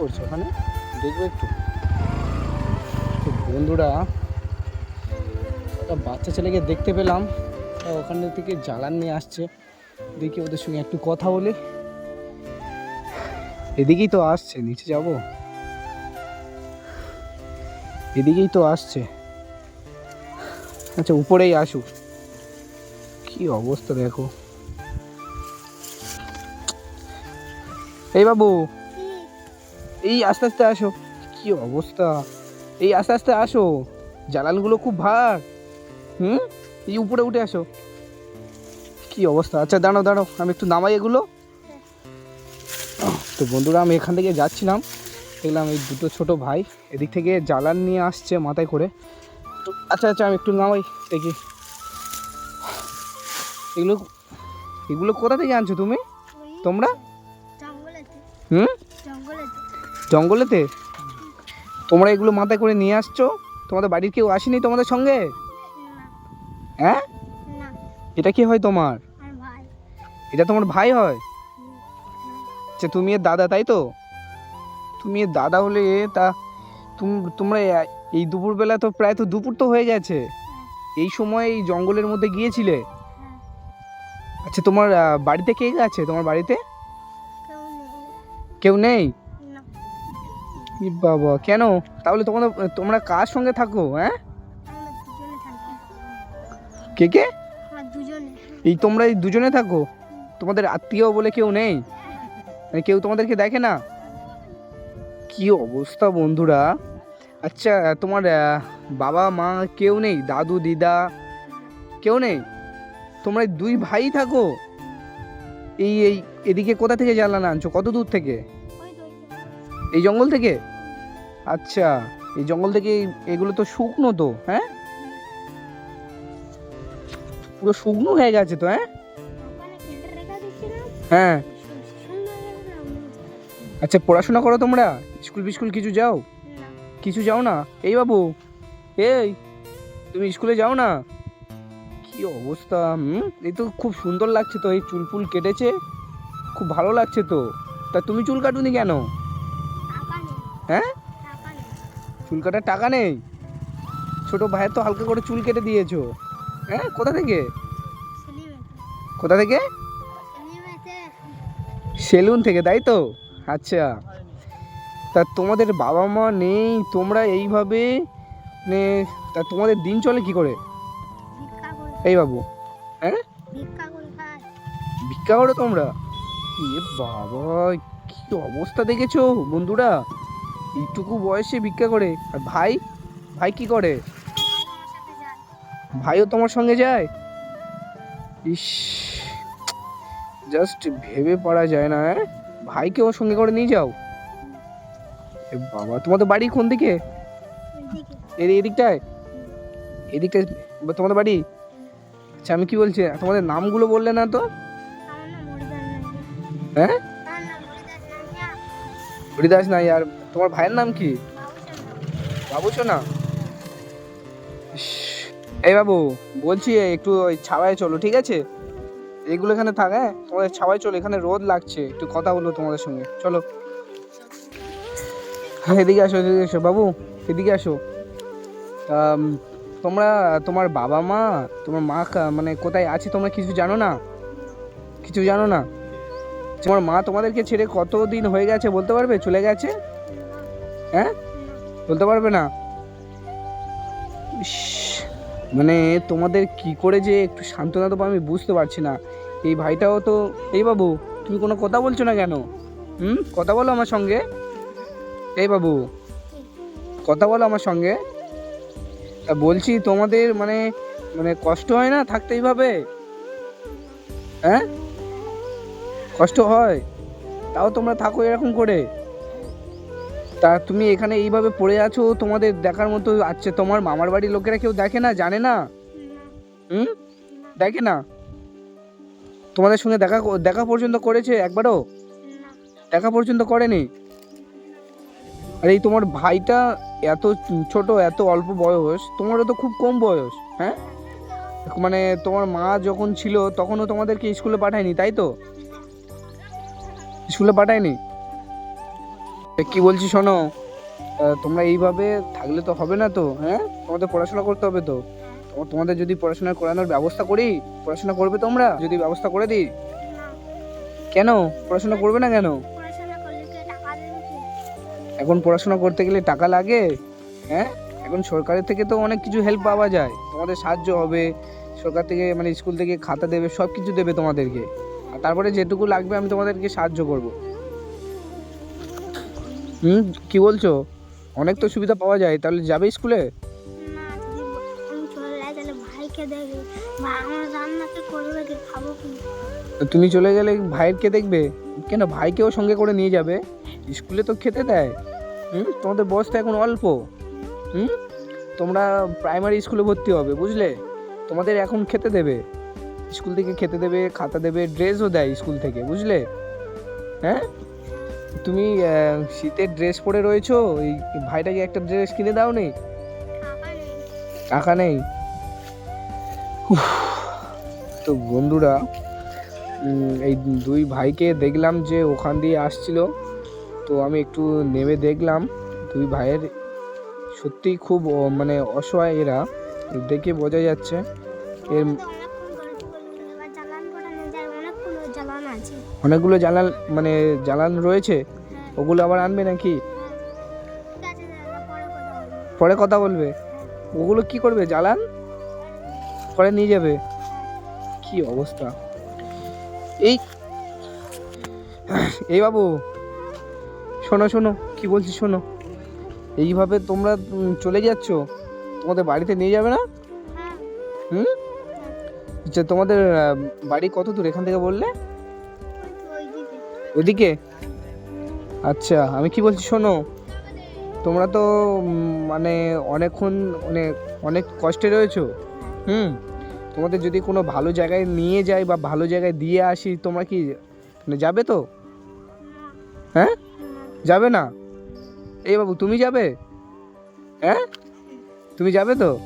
করছে ওখানে? দেখব একটু। বন্ধুরা, একটা বাচ্চা ছেলেকে দেখতে পেলাম। ওখান থেকে জ্বালান নিয়ে আসছে। দেখি ওদের সঙ্গে একটু কথা বলি। এদিকেই তো আসছে, নিচে যাব। এদিকেই তো আসছে। আচ্ছা উপরেই আসুক। কি অবস্থা দেখো। এই বাবু এই আস্তে আস্তে আসো। কি অবস্থা? এই আস্তে আস্তে আসো। জ্বালানগুলো খুব ভার। হুম? এই উপরে উঠে আসো। কি অবস্থা? আচ্ছা দাঁড়াও দাঁড়াও। আমি একটু নামাই এগুলো। তো বন্ধুরা আমি এখান থেকে যাচ্ছিলাম। দেখলাম এই দুটো ছোট ভাই এদিক থেকে জ্বালান নিয়ে আসছে মাথায় করে। তো আচ্ছা আচ্ছা আমি একটু নামাই দেখি। এগুলো এগুলো কোথা থেকে আনছো তুমি? তোমরা? হুম? জঙ্গলেতে? তোমরা এগুলো মাথায় করে নিয়ে আসছো? তোমাদের বাড়ির কেউ আসেনি তোমাদের সঙ্গে? হ্যাঁ? এটা কি হয় তোমার? এটা তোমার ভাই হয়? হুম, আচ্ছা তুমি এর দাদা তাই তো? তুমি এর দাদা হলে তা তুম- তোমরা এই দুপুরবেলা তো প্রায় তো দুপুর তো হয়ে গেছে। এই সময় এই জঙ্গলের মধ্যে গিয়েছিলে? আচ্ছা তোমার বাড়িতে কে কে আছে? তোমার বাড়িতে? কেউ নেই? বাবা, কেন? তাহলে তোমাদের, তোমরা কার সঙ্গে থাকো হ্যাঁ? কে কে? এই তোমরা এই দুজনে থাকো? তোমাদের আত্মীয় বলে কেউ নেই? মানে কেউ তোমাদেরকে দেখে না? কি অবস্থা বন্ধুরা? আচ্ছা তোমার বাবা, মা কেউ নেই? দাদু, দিদা কেউ নেই? তোমরা দুই ভাই থাকো? এই এই, এদিকে কোথা থেকে জ্বালানা আনছো? কত দূর থেকে। এই জঙ্গল থেকে? আচ্ছা এই জঙ্গল থেকে এগুলো তো শুকনো তো হ্যাঁ? পুরো শুকনো হয়ে গেছে তো হ্যাঁ? হ্যাঁ। আচ্ছা পড়াশোনা করো তোমরা? স্কুল বিস্কুল কিছু যাও? কিছু যাও না? এই বাবু, এই, তুমি স্কুলে যাও না? কি অবস্থা, হুম? এই তো খুব সুন্দর লাগছে তো, এই চুল ফুল কেটেছে। খুব ভালো লাগছে তো। তা তুমি চুল কাটুনি কেন? হ্যাঁ? চুল কাটার টাকা নেই? ছোট ভাইয়ের তো হালকা করে চুল কেটে দিয়েছ। হ্যাঁ? কোথা থেকে? কোথা থেকে? সেলুন থেকে, তাই তো? আচ্ছা। তা তোমাদের বাবা মা নেই, তোমরা এইভাবে মানে তা তোমাদের দিন চলে কি করে? এই বাবু হ্যাঁ? ভিক্ষা করে তোমরা। বাবা, কি অবস্থা দেখেছ বন্ধুরা? এইটুকু বয়সে ভিক্ষা করে। আর ভাই? ভাই কি করে? ভাইও তোমার সঙ্গে যায়? ইস জাস্ট ভেবে পারা যায় না হ্যাঁ? ভাইকে ওর সঙ্গে করে নিয়ে যাও। এ বাবা তোমাদের বাড়ি কোন দিকে? এদিকটায়। এদিকটায় তোমাদের বাড়ি? আচ্ছা আমি কি বলছি তোমাদের নামগুলো বললে না তো? হ্যাঁ? হরিদাস নাই আর তোমার ভাইয়ের নাম কি? বাবুসান বাবু না এই বাবু, বলছি একটু ওই ছাওয়ায় চলো, ঠিক আছে? এগুলো এখানে থাক হ্যাঁ? তোমাদের ছাওয়ায় চলো, এখানে রোদ লাগছে। একটু কথা বলব তোমাদের সঙ্গে। চলো। হ্যাঁ এদিকে আসো এদিকে আসো। বাবু, এদিকে আসো। তোমরা, তোমার বাবা মা, তোমার মা মানে কোথায় আছে তোমরা কিছু জানো না? কিছু জানো না? তোমার মা তোমাদেরকে ছেড়ে কতদিন হয়ে গেছে বলতে পারবে? চলে গেছে? হ্যাঁ? বলতে পারবে না? মানে তোমাদের কি করে যে একটু সান্ত্বনা দেবো আমি বুঝতে পারছি না। এই ভাইটাও তো, এই বাবু, তুমি কোনো কথা বলছো না কেন? হুম? কথা বলো আমার সঙ্গে। এই বাবু, কথা বলো আমার সঙ্গে। তা বলছি তোমাদের মানে মানে কষ্ট হয় না থাকতে এইভাবে? হ্যাঁ? কষ্ট হয়? তাও তোমরা থাকো এরকম করে। তা তুমি এখানে এইভাবে পড়ে আছো? তোমাদের দেখার মতো আচ্ছা তোমার মামার বাড়ির লোকেরা কেউ দেখে না? জানে না? হুম? দেখে না? তোমাদের সঙ্গে দেখা দেখা পর্যন্ত করেছে একবারও? দেখা পর্যন্ত করেনি? আর, এই তোমার ভাইটা এত ছোট, এত অল্প বয়স, তোমারও তো খুব কম বয়স হ্যাঁ? মানে তোমার মা যখন ছিল, তখনও তোমাদেরকে স্কুলে পাঠায়নি, তাই তো? স্কুলে পাঠায়নি? কি বলছি শোনো? তোমরা এইভাবে থাকলে তো হবে না তো হ্যাঁ? তোমাদের পড়াশোনা করতে হবে তো। তোমাদের যদি পড়াশোনা করানোর ব্যবস্থা করি, পড়াশোনা করবে তোমরা? যদি ব্যবস্থা করে দিই? কেন? পড়াশোনা করবে না কেন? এখন পড়াশোনা করতে গেলে টাকা লাগে হ্যাঁ? এখন সরকারের থেকে তো অনেক কিছু হেল্প পাওয়া যায়। তোমাদের সাহায্য হবে, সরকার থেকে মানে স্কুল থেকে খাতা দেবে সব কিছু দেবে তোমাদেরকে। আর তারপরে যেটুকু লাগবে আমি তোমাদেরকে সাহায্য করব। হুম কি বলছো? অনেক তো সুবিধা পাওয়া যায় তাহলে যাবে স্কুলে? ভাইকে তুমি চলে গেলে ভাইয়েরকে দেখবে? কেন ভাইকেও সঙ্গে করে নিয়ে যাবে? স্কুলে তো খেতে দেয়। হুম তোমাদের বয়স তো এখন অল্প। হুম তোমরা প্রাইমারি স্কুলে ভর্তি হবে বুঝলে? তোমাদের এখন খেতে দেবে। স্কুল থেকে খেতে দেবে খাতা দেবে ড্রেসও দেয় স্কুল থেকে বুঝলে? হ্যাঁ? তুমি শীতের ড্রেস পরে রয়েছো? এই ভাইটাকে একটা ড্রেস কিনে দাও নেই টাকা নেই। তো বন্ধুরা এই দুই ভাইকে দেখলাম যে ওখান দিয়ে আসছিল। তো আমি একটু নেমে দেখলাম। দুই ভাইয়ের সত্যিই খুব মানে অসহায় এরা। দেখে বোঝা যাচ্ছে এর অনেকগুলো জ্বালান মানে জ্বালান রয়েছে হ্যাঁ। ওগুলো আবার আনবে নাকি? দাদা পরে কথা বলব। বলবে? ওগুলো কি করবে জ্বালান পরে নিয়ে যাবে। কি অবস্থা? এই এই বাবু শোনো শোনো কি বলছি শোনো। এইভাবে তোমরা চলে যাচ্ছ? তোমাদের বাড়িতে নিয়ে যাবে না? হ্যাঁ। হুম? আচ্ছা তোমাদের বাড়ি কত দূর? এখান থেকে বললে? ওদিকে? আচ্ছা আমি কি বলছি শোনো, তোমরা তো মানে অনেকক্ষণ মানে অনেক কষ্টে রয়েছো, হুম? তোমাদের যদি কোনো ভালো জায়গায় নিয়ে যাই বা ভালো জায়গায় দিয়ে আসি, তোমরা কি মানে যাবে তো? হ্যাঁ? যাবে না? এই বাবু, তুমি যাবে? হ্যাঁ? তুমি যাবে তো?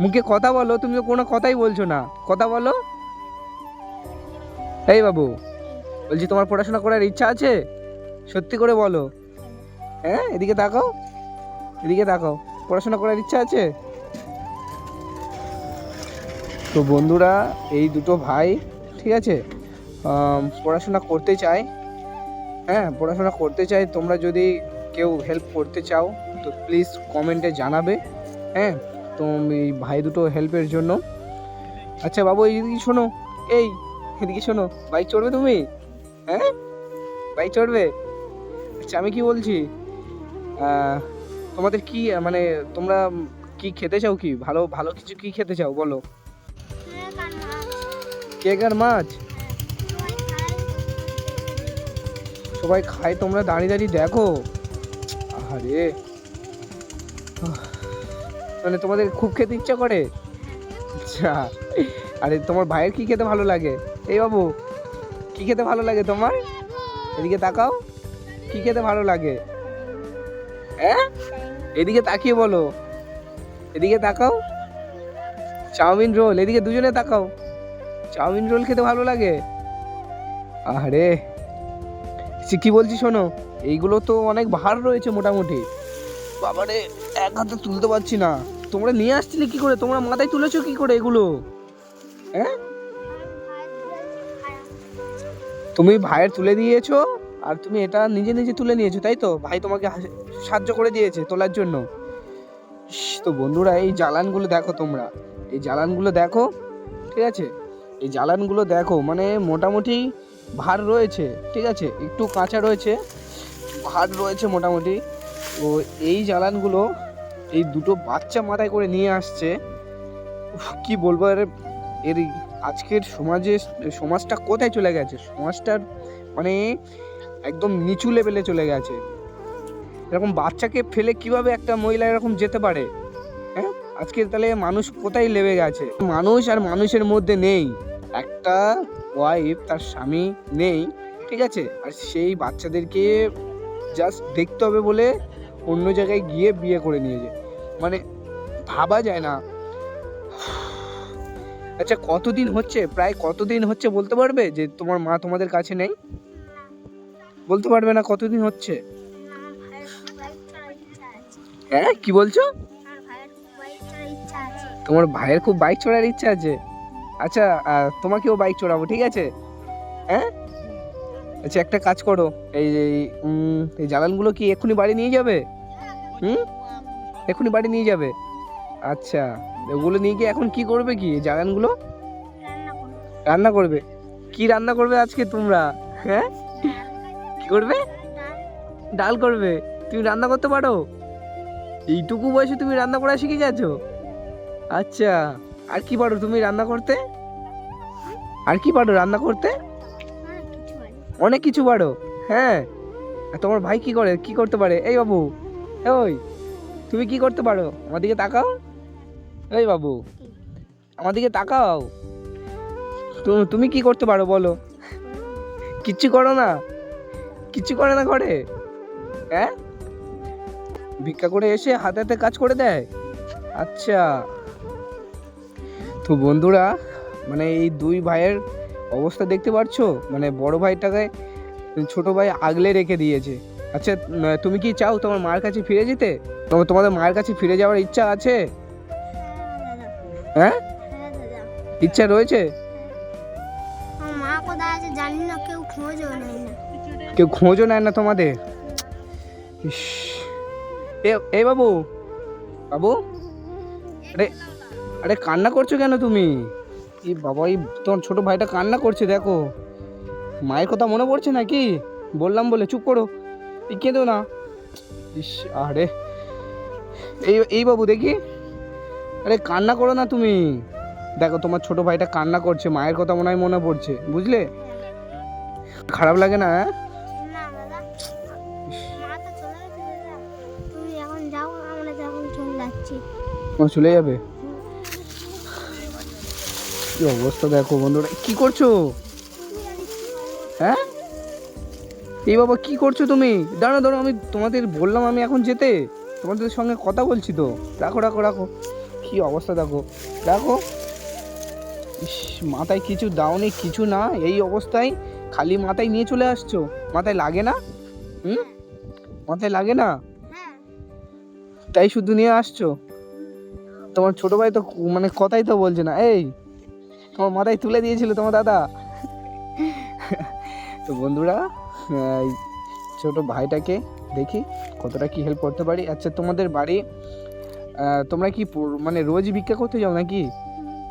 মুখে কথা বলো, তুমি তো কোনো কথাই বলছো না। কথা বলো। এই বাবু বলছি, তোমার পড়াশোনা করার ইচ্ছা আছে? সত্যি করে বলো। হ্যাঁ এদিকে তাকাও। এদিকে তাকাও। পড়াশোনা করার ইচ্ছা আছে? তো বন্ধুরা, এই দুটো ভাই, ঠিক আছে? পড়াশোনা করতে চায়। হ্যাঁ পড়াশোনা করতে চাই তোমরা যদি কেউ হেল্প করতে চাও, তো প্লিজ কমেন্টে জানাবে। হ্যাঁ তো এই ভাই দুটো হেল্পের জন্য। আচ্ছা বাবু এইদিকে শোনো। এই, এদিকে শোনো। বাইক চড়বে তুমি? হ্যাঁ? বাইক চড়বে? আচ্ছা আমি কি বলছি? তোমাদের কি মানে তোমরা কি খেতে চাও কি? ভালো ভালো কিছু কি খেতে চাও? বলো। কেক আর মাছ? সবাই খায়, তোমরা দাঁড়িয়ে দাঁড়িয়ে দেখো। আরে মানে তোমাদের খুব খেতে ইচ্ছা করে? আচ্ছা। আরে, তোমার ভাইয়ের কি খেতে ভালো লাগে? এই বাবু। কি খেতে ভালো লাগে তোমার? এদিকে তাকাও। কি খেতে ভালো লাগে? হ্যাঁ? এদিকে তাকিয়ে বলো। এদিকে তাকাও। চাউমিন রোল, এদিকে দুজনে তাকাও। চাউমিন রোল খেতে ভালো লাগে? আরে সে কি বলছি শোনো, এইগুলো তো অনেক ভার রয়েছে মোটামুটি। বাবারে, এক হাতে তুলতে পারছি না। তোমরা নিয়ে আসছিলে কি করে? তোমরা মাথায় তুলেছো কি করে এগুলো? হ্যাঁ? তুমি ভাইয়ের তুলে দিয়েছ আর তুমি এটা নিজে নিজে তুলে নিয়েছো, তাই তো? ভাই তোমাকে সাহায্য করে দিয়েছে তোলার জন্য। তো বন্ধুরা, এই জ্বালানগুলো দেখো তোমরা। এই জ্বালানগুলো দেখো, ঠিক আছে? এই জ্বালানগুলো দেখো মানে মোটামুটি ভার রয়েছে, ঠিক আছে? একটু কাঁচা রয়েছে, ভার রয়েছে মোটামুটি। ও এই জ্বালানগুলো এই দুটো বাচ্চা মাথায় করে নিয়ে আসছে। কি বলব এর এর আজকের সমাজে, সমাজটা কোথায় চলে গেছে? সমাজটার মানে একদম নিচু লেভেলে চলে গেছে। এরকম বাচ্চাকে ফেলে কীভাবে একটা মহিলা এরকম যেতে পারে? হ্যাঁ? আজকে তাহলে মানুষ কোথায় লেবে গেছে? মানুষ আর মানুষের মধ্যে নেই। একটা ওয়াইফ তার স্বামী নেই, ঠিক আছে? আর সেই বাচ্চাদেরকে জাস্ট দেখতে হবে বলে অন্য জায়গায় গিয়ে বিয়ে করে নিয়ে যায় মানে ভাবা যায় না। আচ্ছা কতদিন হচ্ছে? প্রায় কতদিন হচ্ছে বলতে পারবে যে তোমার মা তোমাদের কাছে নেই? বলতে পারবে না কতদিন হচ্ছে? হ্যাঁ কি বলছো? তোমার ভাইয়ের খুব বাইক চড়ার ইচ্ছা আছে। আচ্ছা তোমাকেও বাইক চড়াবো, ঠিক আছে? হ্যাঁ? আচ্ছা একটা কাজ করো। এই এই জ্বালানগুলো কি এক্ষুনি বাড়ি নিয়ে যাবে? হুম? এক্ষুনি বাড়ি নিয়ে যাবে? আচ্ছা। ওগুলো নিয়ে গিয়ে এখন কি করবে কি? এই জ্বালানগুলো রান্না করবে। কি রান্না করবে আজকে তোমরা? হ্যাঁ? কি করবে? ডাল করবে। তুমি রান্না করতে পারো? এইটুকু বয়সে তুমি রান্না করা শিখে গেছো? আচ্ছা। আর কি পারো তুমি রান্না করতে? আর কি পারো রান্না করতে? অনেক কিছু অনেক কিছু পারো। হ্যাঁ। আর তোমার ভাই কি করে? কি করতে পারে? এই বাবু ওই তুমি কি করতে পারো? আমার দিকে তাকাও। এই বাবু, আমার দিকে তাকাও। তুমি কি করতে পারো বলো? কিচ্ছু করো না। কিচ্ছু করে না ঘরে। হ্যাঁ? ভিক্ষা করে এসে হাতে হাতে কাজ করে দেয়? আচ্ছা। তো বন্ধুরা মানে এই দুই ভাইয়ের অবস্থা দেখতে পাচ্ছো মানে বড় ভাইটাকে ছোট ভাই আগলে রেখে দিয়েছে। আচ্ছা তুমি কি চাও তোমার মার কাছে ফিরে যেতে? তোমাদের মায়ের কাছে ফিরে যাওয়ার ইচ্ছা আছে? হ্যাঁ? হ্যাঁ ইচ্ছা রয়েছে? আমার মা কোথায় আছে জানি না কেউ খোঁজও নেয় না। কেউ খোঁজও নেয় না তোমাদের? এ এই বাবু বাবু? আরে আরে কান্না করছ কেন তুমি? এই বাবা এই তোমার ছোট ভাইটা কান্না করছে দেখো। মায়ের কথা মনে পড়ছে নাকি? বললাম বলে চুপ করো। কেঁদো না। ইস আরে। এই এই বাবু দেখি। আরে কান্না করো না তুমি। দেখো তোমার ছোট ভাইটা কান্না করছে মায়ের কথা মনে হয় মনে পড়ছে বুঝলে? খারাপ লাগে না হ্যাঁ? ও চলে যাবে? কি অবস্থা দেখো বন্ধুরা কি করছ? হ্যাঁ? এই বাবা কি করছ তুমি? দাঁড়ো দাঁড়ো আমি তোমাদের বললাম আমি এখন যেতে। তোমাদের সঙ্গে কথা বলছি তো। রাখো রাখো রাখো। কি অবস্থা দেখো? দেখো? ইস, মাথায় কিছু দাওনি, কিছু না, এই অবস্থায় খালি মাথায় নিয়ে চলে আসছো? মাথায় লাগে না? হুম? মাথায় লাগে না? তাই শুধু নিয়ে আসছো? তোমার ছোট ভাই তো মানে কথাই তো বলছে না। এই, তোমার মাথায় তুলে দিয়েছিল তোমার দাদা। তো বন্ধুরা ছোট ভাইটাকে দেখি কতটা কি হেল্প করতে পারি। আচ্ছা তোমাদের বাড়ি তোমরা কি মানে রোজই ভিক্ষা করতে যাও নাকি?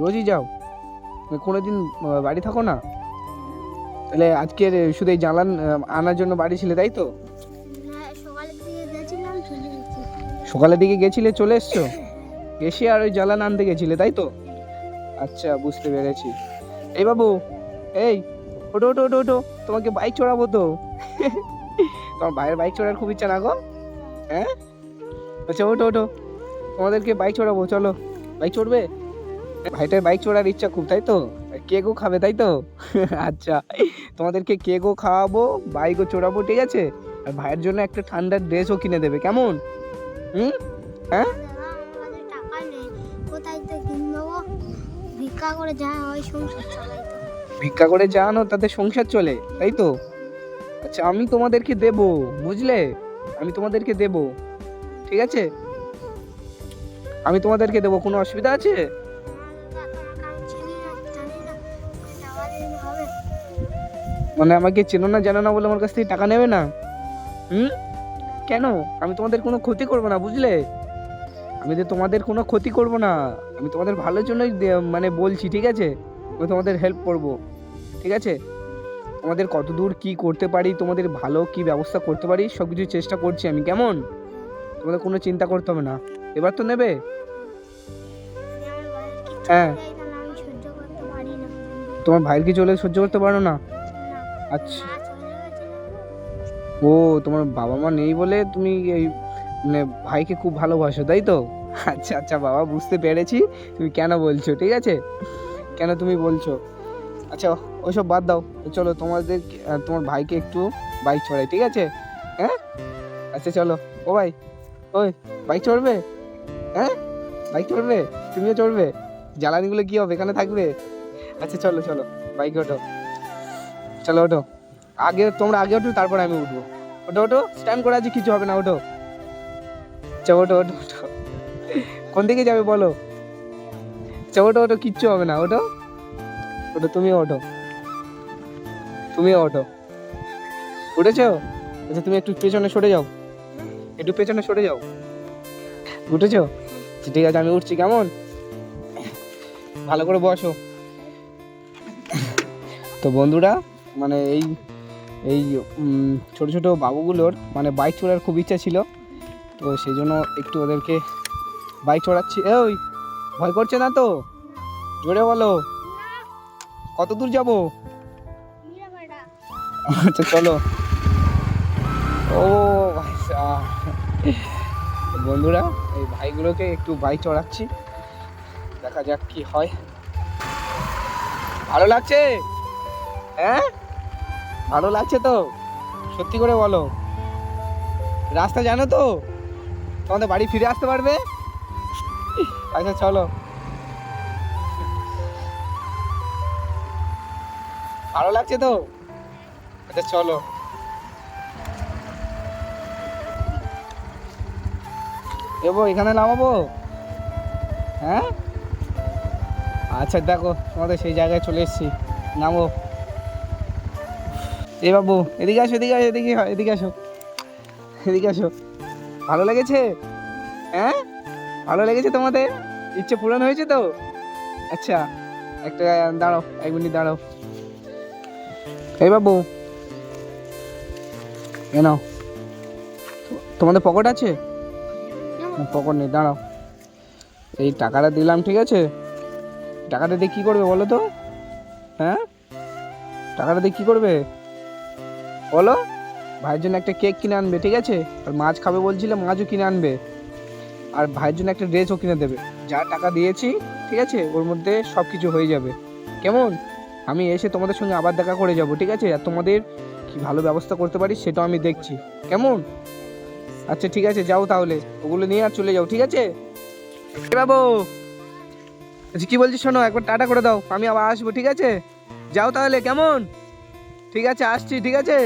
রোজই যাও? কোনো দিন বাড়ি থাকো না? তাহলে আজকের শুধু এই জ্বালান আনার জন্য বাড়ি ছিলে, তাই তো? সকালের দিকে গেছিলে, চলে এসছো? এসে আর ওই জ্বালান আনতে গেছিলে, তাই তো? আচ্ছা বুঝতে পেরেছি। এই বাবু, এই ওটো ওটো ওটো ওটো তোমাকে বাইক চড়াবো তো। তোমার ভাইয়ের বাইক চড়ার খুব ইচ্ছা না গো? হ্যাঁ? আচ্ছা ওটো ওটো তোমাদেরকে বাইক চড়াবো, চলো। বাইক চড়বে? ভাইটার বাইক চড়ার ইচ্ছা খুব, তাই তো? কেকও খাবে, তাই তো? আচ্ছা তোমাদেরকে কেকও খাওয়াবো বাইকও চড়াবো, ঠিক আছে? আর ভাইয়ের জন্য একটা ঠান্ডার ড্রেসও কিনে দেবে, কেমন? হুম? হ্যাঁ? ভিক্ষা করে যা ভিক্ষা করে তাতে সংসার চলে, তাই তো? আচ্ছা আমি তোমাদেরকে দেব, বুঝলে? আমি তোমাদেরকে দেব, ঠিক আছে? আমি তোমাদেরকে দেবো, কোনো অসুবিধা আছে? মানে আমাকে চেনো না জানো না বলে আমার কাছ থেকে টাকা নেবে না? হুম? কেন? আমি তোমাদের কোনো ক্ষতি করব না, বুঝলে? আমি যে তোমাদের কোনো ক্ষতি করব না, আমি তোমাদের ভালোর জন্যই মানে বলছি, ঠিক আছে? আমি তোমাদের হেল্প করব, ঠিক আছে? তোমাদের কত দূর কী করতে পারি, তোমাদের ভালো কি ব্যবস্থা করতে পারি সব কিছু চেষ্টা করছি আমি, কেমন? তোমাদের কোনো চিন্তা করতে হবে না। এবার তো নেবে? হ্যাঁ। তোমার ভাইয়ের কি চলে সহ্য করতে পারো না? আচ্ছা। ও, তোমার বাবা মা নেই বলে তুমি এই মানে ভাইকে খুব ভালোবাসো, তাই তো? আচ্ছা আচ্ছা বাবা, বুঝতে পেরেছি। তুমি কেন বলছো, ঠিক আছে? কেন তুমি বলছো? আচ্ছা ওইসব বাদ দাও। চলো, তোমাদের, তোমার ভাইকে একটু বাইক চড়াই, ঠিক আছে? হ্যাঁ? আচ্ছা চলো। ও ভাই, ওই, বাইক চড়বে? হ্যাঁ? বাইক চড়বে? তুমিও চড়বে? জ্বালানিগুলো কি হবে? এখানে থাকবে? আচ্ছা চলো চলো, বাইকে ওঠো। চলো, ওঠো। আগে তোমরা আগে ওঠো, তারপর আমি উঠবো। ওটো ওটো স্ট্যান্ড করে আছে, কিছু হবে না ওটো আচ্ছা ওটো ওটো ওটো কোন দিকে যাবে বলো? আচ্ছা ওটো ওটো কিচ্ছু হবে না ওটো ওটো তুমি ওটো তুমি ওটো উঠেছো? আচ্ছা তুমি একটু পেছনে সরে যাও। একটু পেছনে সরে যাও। উঠেছো? আচ্ছা, ঠিক আছে আমি উঠছি কেমন? ভালো করে বসো। তো বন্ধুরা মানে এই এই ছোট ছোট বাবুগুলোর মানে বাইক চড়ার খুব ইচ্ছা ছিল। তো সেই জন্য একটু ওদেরকে বাইক চড়াচ্ছি। ওই ভয় করছে না তো? জোরে বলো। কত দূর যাব? আচ্ছা চলো। ও বন্ধুরা ভাইগুলোকে একটু বাইক চড়াচ্ছি। দেখা যাক কি হয়। ভালো লাগছে? হ্যাঁ? ভালো লাগছে তো? সত্যি করে বলো। রাস্তা জানো তো? তোমাদের বাড়ি ফিরে আসতে পারবে? আচ্ছা চলো। ভালো লাগছে তো? আচ্ছা চলো। এবো এখানে নামাবো? হ্যাঁ? আচ্ছা দেখো, তোমাদের সেই জায়গায় চলে এসেছি। নামো। এ বাবু, এদিকে আসো এদিকে আসো, এদিকে এদিকে আসো। এদিকে আসো। ভালো লেগেছে? হ্যাঁ? ভালো লেগেছে তোমাদের? ইচ্ছে পূরণ হয়েছে তো? আচ্ছা একটা, দাঁড়াও, এক মিনিট দাঁড়াও। এই বাবু, এ নাও। তোমাদের পকেট আছে? পকেট নেই দাঁড়াও। এই টাকাটা দিলাম, ঠিক আছে? টাকাটা দিয়ে কী করবে বলো তো? হ্যাঁ? টাকাটা দিয়ে কী করবে? বলো? ভাইয়ের জন্য একটা কেক কিনে আনবে, ঠিক আছে? আর মাছ খাবে বলছিলে, মাছও কিনে আনবে। আর ভাইয়ের জন্য একটা ড্রেসও কিনে দেবে। যা টাকা দিয়েছি, ঠিক আছে, ওর মধ্যে সব কিছু হয়ে যাবে। কেমন? আমি এসে তোমাদের সঙ্গে আবার দেখা করে যাব, ঠিক আছে? আর তোমাদের কি ভালো ব্যবস্থা করতে পারি সেটাও আমি দেখছি। কেমন? আচ্ছা ঠিক আছে, যাও তাহলে। ওগুলো নিয়ে আর চলে যাও, ঠিক আছে? বাবু আচ্ছা কি বলছিস শোনো, একবার টাটা করে দাও, আমি আবার আসব, ঠিক আছে? যাও তাহলে, কেমন? ঠিক আছে, আসছি, ঠিক আছে?